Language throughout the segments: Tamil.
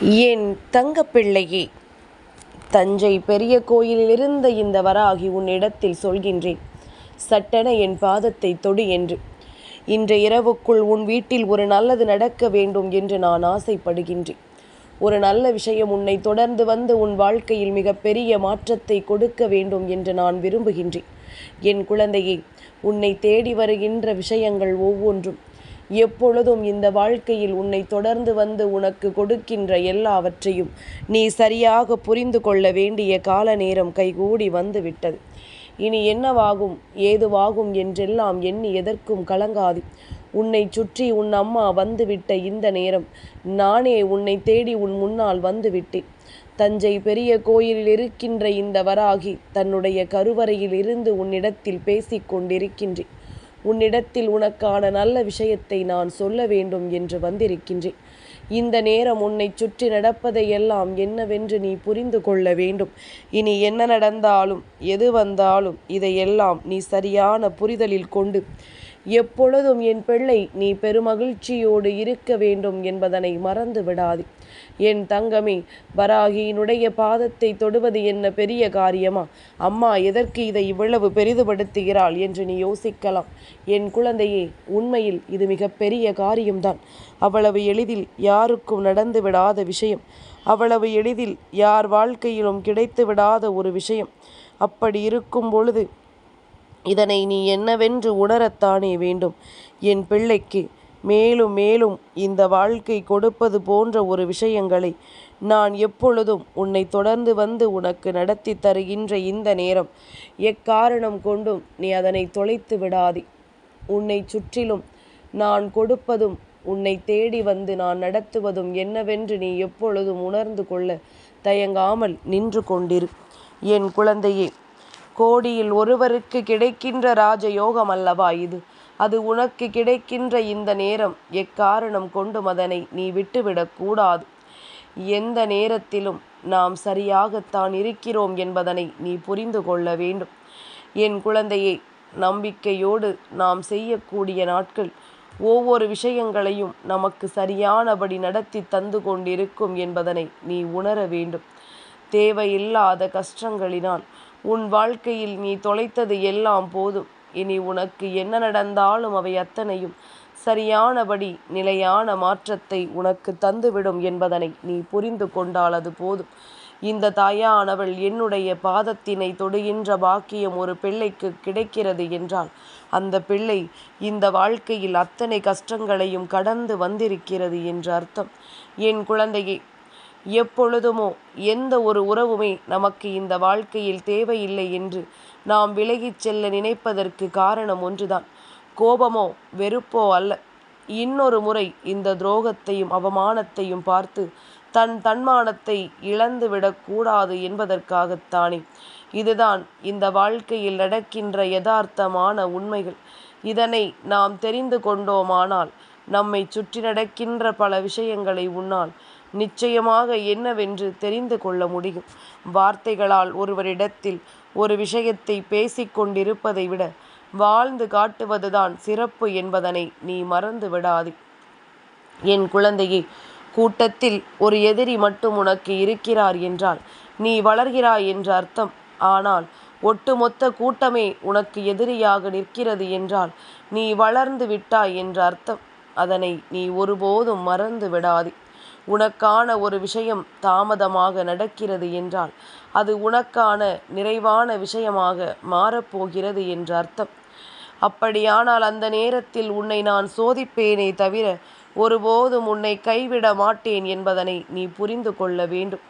என் தங்கப்பிள்ளையே தஞ்சை பெரிய கோயிலிலிருந்த இந்த வராகி உன்னிடத்தில் சொல்கின்றேன். சட்டென என் பாதத்தை தொடு என்று. இன்றைய இரவுக்குள் உன் வீட்டில் ஒரு நல்லது நடக்க வேண்டும் என்று நான் ஆசைப்படுகின்றேன். ஒரு நல்ல விஷயம் உன்னை தொடர்ந்து வந்து உன் வாழ்க்கையில் மிகப்பெரிய மாற்றத்தை கொடுக்க வேண்டும் என்று நான் விரும்புகின்றேன். என் குழந்தையே உன்னை தேடி வருகின்ற விஷயங்கள் ஒவ்வொன்றும். எப்பொழுதும் இந்த வாழ்க்கையில் உன்னை தொடர்ந்து வந்து உனக்கு கொடுக்கின்ற எல்லாவற்றையும் நீ சரியாக புரிந்து கொள்ள வேண்டிய கால நேரம் கைகூடி வந்துவிட்டது. இனி என்னவாகும் ஏதுவாகும் என்றெல்லாம் எண்ணி எதற்கும் கலங்காது. உன்னை சுற்றி உன் அம்மா வந்துவிட்ட இந்த நேரம் நானே உன்னை தேடி உன் முன்னால் வந்துவிட்டேன். தஞ்சை பெரிய கோயிலில் இருக்கின்ற இந்த வராகி தன்னுடைய கருவறையில் இருந்து உன்னிடத்தில் பேசிக் கொண்டிருக்கின்றேன். உன்னிடத்தில் உனக்கான நல்ல விஷயத்தை நான் சொல்ல வேண்டும் என்று வந்திருக்கின்றேன். இந்த நேரம் உன்னை சுற்றி நடப்பதையெல்லாம் என்னவென்று நீ புரிந்து கொள்ள வேண்டும். இனி என்ன நடந்தாலும் எது வந்தாலும் இதையெல்லாம் நீ சரியான புரிதலில் கொண்டு எப்பொழுதும் என் பிள்ளை நீ பெருமகிழ்ச்சியோடு இருக்க வேண்டும் என்பதனை மறந்து விடாது என் தங்கமே வராகியினுடைய பாதத்தை தொடுவது என்ன பெரிய காரியமா? அம்மா எதற்கு இதை இவ்வளவு பெரிதுபடுத்துகிறாள் என்று நீ யோசிக்கலாம். என் குழந்தையே உண்மையில் இது மிகப்பெரிய காரியம்தான். அவ்வளவு எளிதில் யாருக்கும் நடந்து விடாத விஷயம். அவ்வளவு எளிதில் யார் வாழ்க்கையிலும் கிடைத்து விடாத ஒரு விஷயம். அப்படி இருக்கும் பொழுது இதனை நீ என்னவென்று உணரத்தானே வேண்டும்? என் பிள்ளைக்கு மேலும் மேலும் இந்த வாழ்க்கை கொடுப்பது போன்ற ஒரு விஷயங்களை நான் எப்பொழுதும் உன்னை தொடர்ந்து வந்து உனக்கு நடத்தி தருகின்ற இந்த நேரம் எக்காரணம் கொண்டும் நீ அதனை தொலைத்து விடாதே. உன்னை சுற்றிலும் நான் கொடுப்பதும் உன்னை தேடி வந்து நான் நடத்துவதும் என்னவென்று நீ எப்பொழுதும் உணர்ந்து கொள்ள தயங்காமல் நின்று கொண்டிரு. என் குழந்தையே கோடியில் ஒருவருக்கு கிடைக்கின்ற ராஜயோகம் அல்லவா இது? அது உனக்கு கிடைக்கின்ற இந்த நேரம் எக்காரணம் கொண்டும் அதனை நீ விட்டுவிடக் கூடாது. எந்த நேரத்திலும் நாம் சரியாகத்தான் இருக்கிறோம் என்பதனை நீ புரிந்து கொள்ள வேண்டும். என் குழந்தையை நம்பிக்கையோடு நாம் செய்யக்கூடிய நாட்கள் ஒவ்வொரு விஷயங்களையும் நமக்கு சரியானபடி நடத்தி தந்து கொண்டிருக்கும் என்பதனை நீ உணர வேண்டும். தேவையில்லாத கஷ்டங்களினால் உன் வாழ்க்கையில் நீ தொலைத்தது எல்லாம் போதும். இனி உனக்கு என்ன நடந்தாலும் அவை அத்தனையும் சரியானபடி நிலையான மாற்றத்தை உனக்கு தந்துவிடும் என்பதனை நீ புரிந்து கொண்டால் அது போதும். இந்த தாயானவள் என்னுடைய பாதத்தினை தொடுகின்ற பாக்கியம் ஒரு பிள்ளைக்கு கிடைக்கிறது என்றால் அந்த பிள்ளை இந்த வாழ்க்கையில் அத்தனை கஷ்டங்களையும் கடந்து வந்திருக்கிறது என்று அர்த்தம். என் குழந்தையை எப்பொழுதுமோ எந்த ஒரு உறவுமே நமக்கு இந்த வாழ்க்கையில் தேவையில்லை என்று நாம் விலகிச் செல்ல நினைப்பதற்கு காரணம் ஒன்றுதான். கோபமோ வெறுப்போ அல்ல. இன்னொரு முறை இந்த துரோகத்தையும் அவமானத்தையும் பார்த்து தன் தன்மானத்தை இழந்துவிடக்கூடாது என்பதற்காகத்தானே. இதுதான் இந்த வாழ்க்கையில் நடக்கின்ற யதார்த்தமான உண்மைகள். இதனை நாம் தெரிந்து கொண்டோமானால் நம்மை சுற்றி நடக்கின்ற பல விஷயங்களை உன்னால் நிச்சயமாக என்னவென்று தெரிந்து கொள்ள முடியும். வார்த்தைகளால் ஒருவரிடத்தில் ஒரு விஷயத்தை பேசிக்கொண்டிருப்பதை விட வாழ்ந்து காட்டுவதுதான் சிறப்பு என்பதனை நீ மறந்து விடாது. என் குழந்தையே கூட்டத்தில் ஒரு எதிரி மட்டும் உனக்கு இருக்கிறார் என்றால் நீ வளர்கிறாய் என்ற அர்த்தம். ஆனால் ஒட்டுமொத்த கூட்டமே உனக்கு எதிரியாக நிற்கிறது என்றால் நீ வளர்ந்து விட்டாய் என்ற அர்த்தம். அதனை நீ ஒருபோதும் மறந்து விடாதே. உனக்கான ஒரு விஷயம் தாமதமாக நடக்கிறது என்றால் அது உனக்கான நிறைவான விஷயமாக மாறப்போகிறது என்று அர்த்தம். அப்படியானால் அந்த நேரத்தில் உன்னை நான் சோதிப்பேனே தவிர ஒருபோதும் உன்னை கைவிட மாட்டேன் என்பதனை நீ புரிந்து கொள்ள வேண்டும்.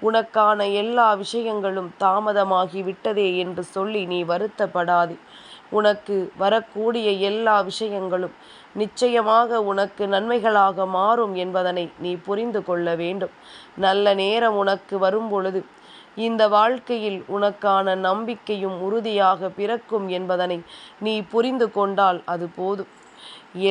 உனக்கான எல்லா விஷயங்களும் தாமதமாகி விட்டதே என்று சொல்லி நீ வருத்தப்படாதே. உனக்கு வரக்கூடிய எல்லா விஷயங்களும் நிச்சயமாக உனக்கு நன்மைகளாக மாறும் என்பதனை நீ புரிந்து கொள்ள வேண்டும். நல்ல நேரம் உனக்கு வரும் பொழுது இந்த வாழ்க்கையில் உனக்கான நம்பிக்கையும் உறுதியாக பிறக்கும் என்பதனை நீ புரிந்து கொண்டால் அது போதும்.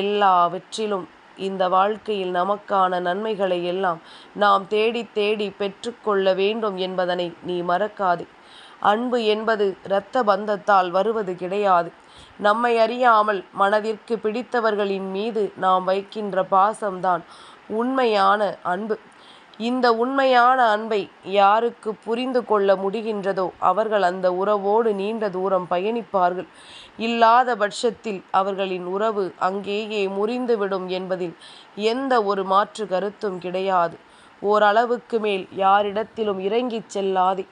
எல்லாவற்றிலும் இந்த வாழ்க்கையில் நமக்கான நன்மைகளை எல்லாம் நாம் தேடி தேடி பெற்றுக்கொள்ள வேண்டும் என்பதனை நீ மறக்காதே. அன்பு என்பது இரத்த பந்தத்தால் வருவது கிடையாது. நம்மை அறியாமல் மனதிற்கு பிடித்தவர்களின் மீது நாம் வைக்கின்ற பாசம்தான் உண்மையான அன்பு. இந்த உண்மையான அன்பை யாருக்கு புரிந்து கொள்ள முடிகின்றதோ அவர்கள் அந்த உறவோடு நீண்ட தூரம் பயணிப்பார்கள். இல்லாத பட்சத்தில் அவர்களின் உறவு அங்கேயே முறிந்துவிடும் என்பதில் எந்த ஒரு மாற்று கருத்தும் கிடையாது. ஓரளவுக்கு மேல் யாரிடத்திலும் இறங்கிச் செல்லாதே.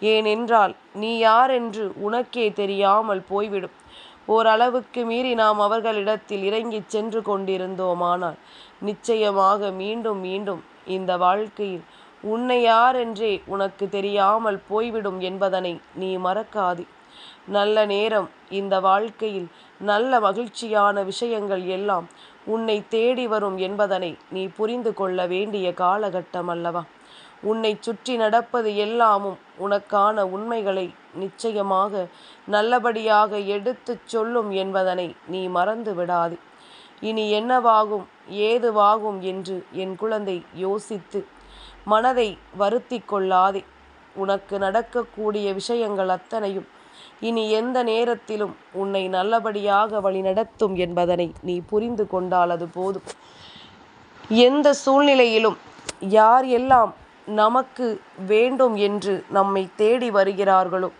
ஏனென்றால் நீ யாரென்று உனக்கே தெரியாமல் போய்விடும். ஓரளவுக்கு மீறி நாம் அவர்களிடத்தில் இறங்கிச் சென்று கொண்டிருந்தோமானால் நிச்சயமாக மீண்டும் மீண்டும் இந்த வாழ்க்கையில் உன்னை யாரென்றே உனக்கு தெரியாமல் போய்விடும் என்பதனை நீ மறக்காது. நல்ல நேரம் இந்த வாழ்க்கையில் நல்ல மகிழ்ச்சியான விஷயங்கள் எல்லாம் உன்னை தேடி வரும் என்பதனை நீ புரிந்து கொள்ள வேண்டிய காலகட்டம் அல்லவா? உன்னை சுற்றி நடப்பது எல்லாமும் உனக்கான உண்மைகளை நிச்சயமாக நல்லபடியாக எடுத்துச் சொல்லும் என்பதனை நீ மறந்து விடாதே. இனி என்னவாகும் ஏதுவாகும் என்று என் குழந்தை யோசித்து மனதை வருத்தி கொள்ளாதே. உனக்கு நடக்கக்கூடிய விஷயங்கள் அத்தனையும் இனி எந்த நேரத்திலும் உன்னை நல்லபடியாக வழிநடத்தும் என்பதனை நீ புரிந்து கொண்டால் அது போதும். எந்த சூழ்நிலையிலும் யார் எல்லாம் நமக்கு வேண்டும் என்று நம்மை தேடி வருகிறார்களோ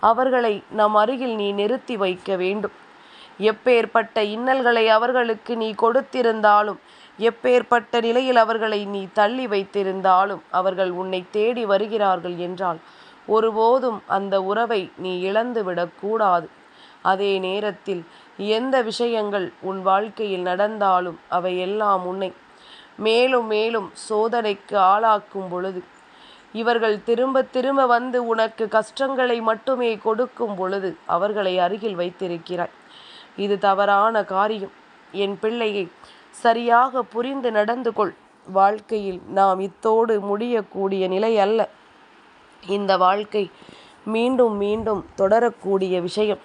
அவர்களை நம் அருகில் நீ நிறுத்தி வைக்க வேண்டும். எப்பேற்பட்ட இன்னல்களை அவர்களுக்கு நீ கொடுத்திருந்தாலும் எப்பேற்பட்ட நிலையில் அவர்களை நீ தள்ளி வைத்திருந்தாலும் அவர்கள் உன்னை தேடி வருகிறார்கள் என்றால் ஒருபோதும் அந்த உறவை நீ இழந்துவிடக்கூடாது அதே நேரத்தில் எந்த விஷயங்கள் உன் வாழ்க்கையில் நடந்தாலும் அவை எல்லாம் உன்னை மேலும் மேலும் சோதனைக்கு ஆளாக்கும் பொழுது இவர்கள் திரும்ப திரும்ப வந்து உனக்கு கஷ்டங்களை மட்டுமே கொடுக்கும் பொழுது அவர்களை அருகில் வைத்திருக்கிறாய். இது தவறான காரியம். என் பிள்ளையை சரியாக புரிந்து நடந்து கொள். வாழ்க்கையில் நாம் இத்தோடு முடியக்கூடிய நிலை அல்ல. இந்த வாழ்க்கை மீண்டும் மீண்டும் தொடரக்கூடிய விஷயம்.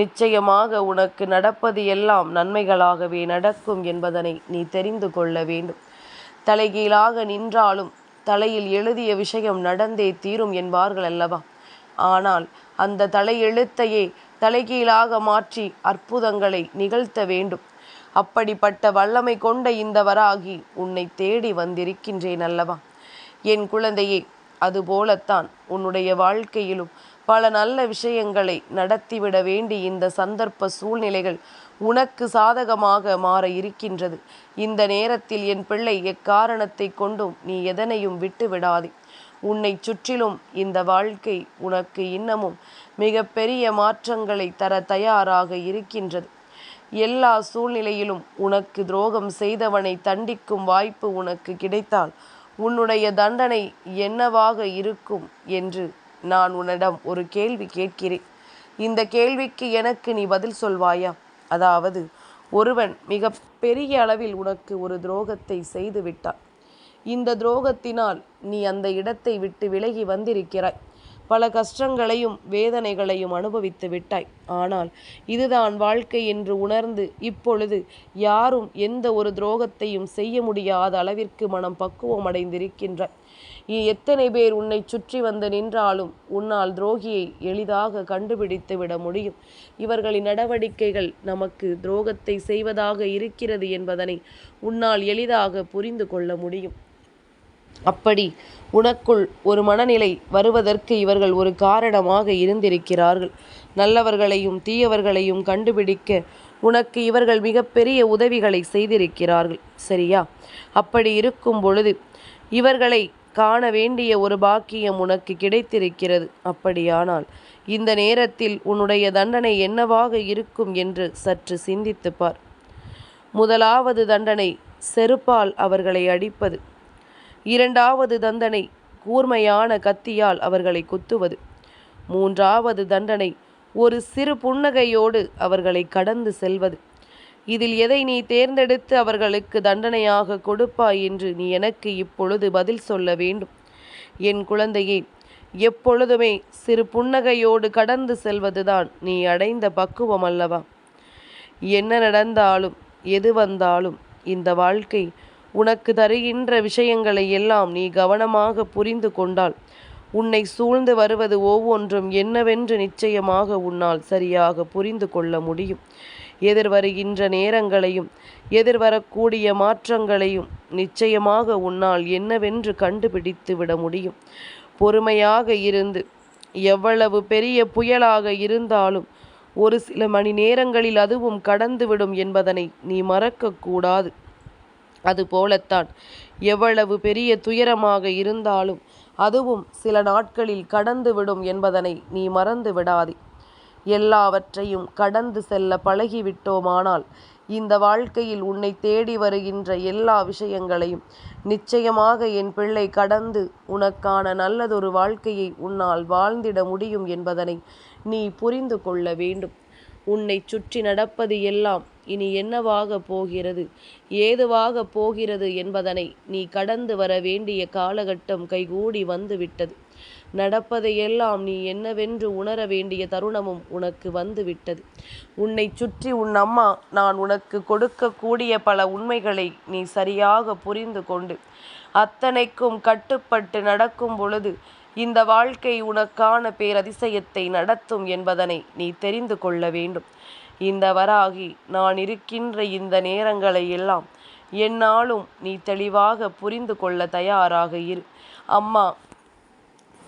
நிச்சயமாக உனக்கு நடப்பது எல்லாம் நன்மைகளாகவே நடக்கும் என்பதனை நீ தெரிந்து கொள்ள வேண்டும். தலைகீழாக நின்றாலும் தலையில் எழுதிய விஷயம் நடந்தே தீரும் என்பார்கள் அல்லவா? ஆனால் அந்த தலையெழுத்தையே தலைகீழாக மாற்றி அற்புதங்களை நிகழ்த்த வேண்டும். அப்படிப்பட்ட வல்லமை கொண்ட இந்த வராகி உன்னை தேடி வந்திருக்கின்றேன் அல்லவா? என் குழந்தையே அதுபோலத்தான் உன்னுடைய வாழ்க்கையிலும் பல நல்ல விஷயங்களை நடத்திவிட வேண்டி இந்த சந்தர்ப்ப சூழ்நிலைகள் உனக்கு சாதகமாக மாற இருக்கின்றது. இந்த நேரத்தில் என் பிள்ளை எக்காரணத்தை கொண்டும் நீ எதனையும் விட்டு விடாதே உன்னை சுற்றிலும் இந்த வாழ்க்கை உனக்கு இன்னமும் மிக பெரிய மாற்றங்களை தர தயாராக இருக்கின்றது. எல்லா சூழ்நிலையிலும் உனக்கு துரோகம் செய்தவனை தண்டிக்கும் வாய்ப்பு உனக்கு கிடைத்தால் உன்னுடைய தண்டனை என்னவாக இருக்கும் என்று நான் உன்னிடம் ஒரு கேள்வி கேட்கிறேன். இந்த கேள்விக்கு எனக்கு நீ பதில் சொல்வாயா? அதாவது ஒருவன் மிக பெரிய அளவில் உனக்கு ஒரு துரோகத்தை செய்து விட்டான். இந்த துரோகத்தினால் நீ அந்த இடத்தை விட்டு விலகி வந்திருக்கிறாய். பல கஷ்டங்களையும் வேதனைகளையும் அனுபவித்து விட்டாய். ஆனால் இதுதான் வாழ்க்கை என்று உணர்ந்து இப்பொழுது யாரும் எந்த ஒரு துரோகத்தையும் செய்ய முடியாத அளவிற்கு மனம் பக்குவம் அடைந்திருக்கின்றாய். எத்தனை பேர் உன்னை சுற்றி வந்து நின்றாலும் உன்னால் துரோகியை எளிதாக கண்டுபிடித்து விட முடியும். இவர்களின் நடவடிக்கைகள் நமக்கு துரோகத்தை செய்வதாக இருக்கிறது என்பதனை உன்னால் எளிதாக புரிந்து கொள்ள முடியும். அப்படி உனக்குள் ஒரு மனநிலை வருவதற்கு இவர்கள் ஒரு காரணமாக இருந்திருக்கிறார்கள். நல்லவர்களையும் தீயவர்களையும் கண்டுபிடிக்க உனக்கு இவர்கள் மிகப்பெரிய உதவிகளை செய்திருக்கிறார்கள். சரியா? அப்படி இருக்கும் பொழுது இவர்களை காண வேண்டிய ஒரு பாக்கியம் உனக்கு கிடைத்திருக்கிறது. அப்படியானால் இந்த நேரத்தில் உன்னுடைய தண்டனை என்னவாக இருக்கும் என்று சற்று சிந்தித்து பார். முதலாவது தண்டனை செருப்பால் அவர்களை அடிப்பது. இரண்டாவது தண்டனை கூர்மையான கத்தியால் அவர்களை குத்துவது. மூன்றாவது தண்டனை ஒரு சிறு புன்னகையோடு அவர்களை கடந்து செல்வது. இதில் எதை நீ தேர்ந்தெடுத்து அவர்களுக்கு தண்டனையாக கொடுப்பாய் என்று நீ எனக்கு இப்பொழுது பதில் சொல்ல வேண்டும். என் குழந்தையே எப்பொழுதுமே சிறு புன்னகையோடு கடந்து செல்வதுதான் நீ அடைந்த பக்குவம் அல்லவா? என்ன நடந்தாலும் எது வந்தாலும் இந்த வாழ்க்கை உனக்கு தருகின்ற விஷயங்களை எல்லாம் நீ கவனமாக புரிந்து கொண்டால் உன்னை சூழ்ந்து வருவது ஒவ்வொன்றும் என்னவென்று நிச்சயமாக உன்னால் சரியாக புரிந்து கொள்ள முடியும். எதிர்வருகின்ற நேரங்களையும் எதிர்வரக்கூடிய மாற்றங்களையும் நிச்சயமாக உன்னால் என்னவென்று கண்டுபிடித்து விட முடியும். பொறுமையாக இருந்து எவ்வளவு பெரிய புயலாக இருந்தாலும் ஒரு சில மணி நேரங்களில் அதுவும் கடந்துவிடும் என்பதனை நீ மறக்கக்கூடாது. அதுபோலத்தான் எவ்வளவு பெரிய துயரமாக இருந்தாலும் அதுவும் சில நாட்களில் கடந்துவிடும் என்பதனை நீ மறந்து விடாதே எல்லாவற்றையும் கடந்து செல்ல பழகிவிட்டோமானால் இந்த வாழ்க்கையில் உன்னை தேடி வருகின்ற எல்லா விஷயங்களையும் நிச்சயமாக என் பிள்ளை கடந்து உனக்கான நல்லதொரு வாழ்க்கையை உன்னால் வாழ்ந்திட முடியும் என்பதனை நீ புரிந்து கொள்ள வேண்டும். உன்னை சுற்றி நடப்பது எல்லாம் இனி என்னவாக போகிறது ஏதுவாக போகிறது என்பதனை நீ கடந்து வர வேண்டிய காலகட்டம் கைகூடி வந்துவிட்டது. நடப்பதையெல்லாம் நீ என்னவென்று உணர வேண்டிய தருணமும் உனக்கு வந்துவிட்டது. உன்னை சுற்றி உன் அம்மா நான் உனக்கு கொடுக்கக்கூடிய பல உண்மைகளை நீ சரியாக புரிந்து கொண்டு அத்தனைக்கும் கட்டுப்பட்டு நடக்கும் பொழுது இந்த வாழ்க்கை உனக்கான பேரதிசயத்தை நடத்தும் என்பதனை நீ தெரிந்து கொள்ள வேண்டும். இந்த வராகி நான் இருக்கின்ற இந்த நேரங்களை எல்லாம் என்னாலும் நீ தெளிவாக புரிந்து கொள்ள தயாராக இரு. அம்மா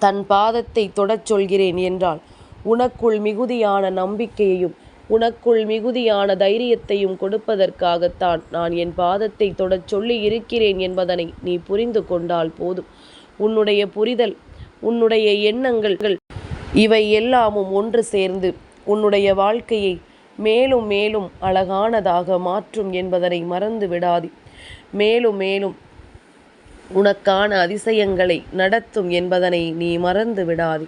தன் பாதத்தை தொடச் சொல்கிறேன் என்றால் உனக்குள் மிகுதியான நம்பிக்கையையும் உனக்குள் மிகுதியான தைரியத்தையும் கொடுப்பதற்காகத்தான் நான் என் பாதத்தை தொடச் சொல்லி இருக்கிறேன் என்பதனை நீ புரிந்து கொண்டால் போதும். உன்னுடைய புரிதல் உன்னுடைய எண்ணங்கள் இவை எல்லாமும் ஒன்று சேர்ந்து உன்னுடைய வாழ்க்கையை மேலும் மேலும் அழகானதாக மாற்றும் என்பதனை மறந்து விடாது மேலும் மேலும் உனக்கான அதிசயங்களை நடத்தும் என்பதனை நீ மறந்து விடாதே.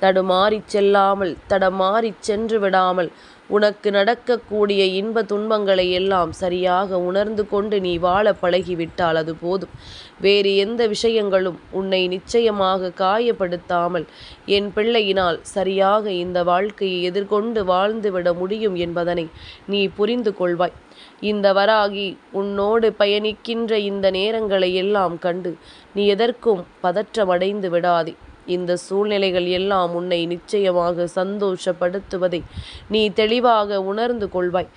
தடுமாறிச் செல்லாமல் தடமாறிச் சென்று விடாமல் உனக்கு நடக்கக்கூடிய இன்ப துன்பங்களை எல்லாம் சரியாக உணர்ந்து கொண்டு நீ வாழ பழகிவிட்டால் அது போதும். வேறு எந்த விஷயங்களும் உன்னை நிச்சயமாக காயப்படுத்தாமல் என் பிள்ளையினால் சரியாக இந்த வாழ்க்கையை எதிர்கொண்டு வாழ்ந்துவிட முடியும் என்பதனை நீ புரிந்து கொள்வாய். இந்த வராகி உன்னோடு பயணிக்கின்ற இந்த நேரங்களை எல்லாம் கண்டு நீ எதற்கும் பதற்றமடைந்து விடாதே. இந்த சூழ்நிலைகள் எல்லாம் உன்னை நிச்சயமாக சந்தோஷப்படுத்துவதை நீ தெளிவாக உணர்ந்து கொள்வாய்.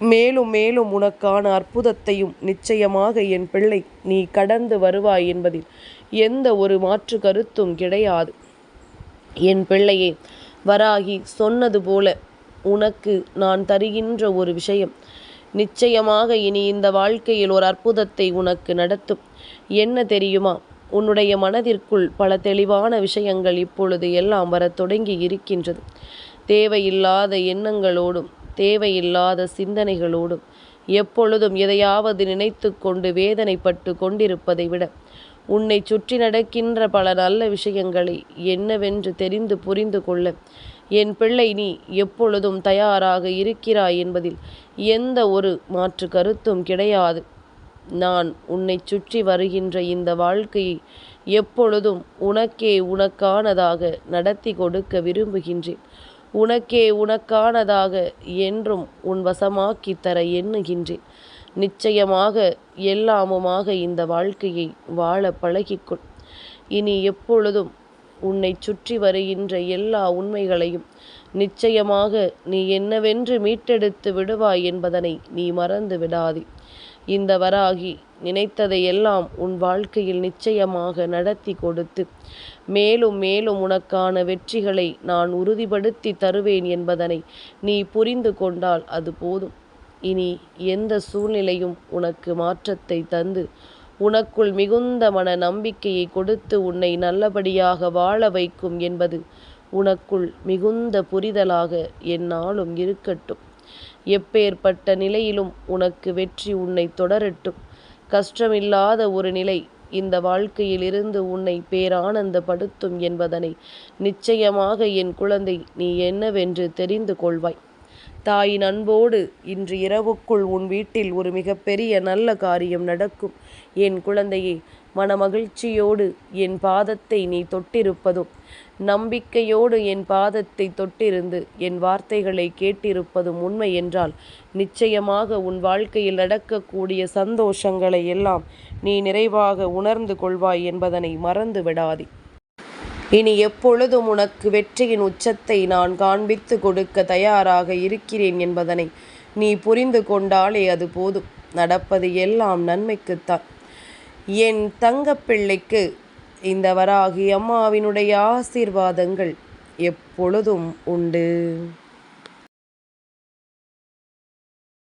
மேலும் மேலும் உனக்கான அற்புதத்தையும் நிச்சயமாக என் பிள்ளை நீ கடந்து வருவாய் என்பதில் எந்த ஒரு மாற்று கருத்தும் கிடையாது. என் பிள்ளையே வராகி சொன்னது போல உனக்கு நான் தருகின்ற ஒரு விஷயம் நிச்சயமாக இனி இந்த வாழ்க்கையில் ஒரு அற்புதத்தை உனக்கு நடத்தும். என்ன தெரியுமா? உன்னுடைய மனதிற்குள் பல தெளிவான விஷயங்கள் இப்பொழுது எல்லாம் வரத் தொடங்கி இருக்கின்றது. தேவையில்லாத எண்ணங்களோடும் தேவையில்லாத சிந்தனைகளோடும் எப்பொழுதும் எதையாவது நினைத்து கொண்டு வேதனைப்பட்டு கொண்டிருப்பதை விட உன்னை சுற்றி நடக்கின்ற பல நல்ல விஷயங்களை என்னவென்று தெரிந்து புரிந்து கொள்ள என் பிள்ளை நீ எப்பொழுதும் தயாராக இருக்கிறாய் என்பதில் எந்த ஒரு மாற்று கருத்தும் கிடையாது. நான் உன்னை சுற்றி வருகின்ற இந்த வாழ்க்கையை எப்பொழுதும் உனக்கே உனக்கானதாக நடத்தி கொடுக்க விரும்புகின்றேன். உனக்கே உனக்கானதாக என்றும் உன் வசமாக்கி தர எண்ணுகின்றேன். நிச்சயமாக எல்லாமுமாக இந்த வாழ்க்கையை வாழ பழகிக்கொள். இனி எப்பொழுதும் உன்னை சுற்றி வருகின்ற எல்லா உண்மைகளையும். நிச்சயமாக நீ என்னவென்று மீட்டெடுத்து விடுவாய் என்பதனை நீ மறந்து விடாதே. இந்த வராகி நினைத்ததையெல்லாம் உன் வாழ்க்கையில் நிச்சயமாக நடத்தி கொடுத்து மேலும் மேலும் உனக்கான வெற்றிகளை நான் உறுதிப்படுத்தி தருவேன் என்பதனை நீ புரிந்து கொண்டால் அது போதும். இனி எந்த சூழ்நிலையும் உனக்கு மாற்றத்தை தந்து உனக்குள் மிகுந்த மன நம்பிக்கையை கொடுத்து உன்னை நல்லபடியாக வாழ வைக்கும் என்பது உனக்குள் மிகுந்த புரிதலாக என்னாலும் இருக்கட்டும். எப்பேற்பட்ட நிலையிலும் உனக்கு வெற்றி உன்னை தொடரட்டும். கஷ்டமில்லாத ஒரு நிலை இந்த வாழ்க்கையிலிருந்து உன்னை பேரானந்தப்படுத்தும் என்பதனை நிச்சயமாக என் குழந்தை நீ என்னவென்று தெரிந்து கொள்வாய். தாயின் அன்போடு இன்று இரவுக்குள் உன் வீட்டில் ஒரு மிகப்பெரிய நல்ல காரியம் நடக்கும். என் குழந்தையே மனமகிழ்ச்சியோடு என் பாதத்தை நீ தொட்டிருப்பதும் நம்பிக்கையோடு என் பாதத்தை தொட்டிருந்து என் வார்த்தைகளை கேட்டிருப்பதும் உண்மை என்றால் நிச்சயமாக உன் வாழ்க்கையில் நடக்கக்கூடிய சந்தோஷங்களை எல்லாம் நீ நிறைவாக உணர்ந்து கொள்வாய் என்பதனை மறந்து விடாதே இனி எப்பொழுதும் உனக்கு வெற்றியின் உச்சத்தை நான் காண்பித்து கொடுக்க தயாராக இருக்கிறேன் என்பதனை நீ புரிந்து கொண்டாலே அது போதும். நடப்பது எல்லாம் நன்மைக்குத்தான். என் தங்கப்பிள்ளைக்கு இந்த வராகி அம்மாவினுடைய ஆசீர்வாதங்கள் எப்பொழுதும் உண்டு.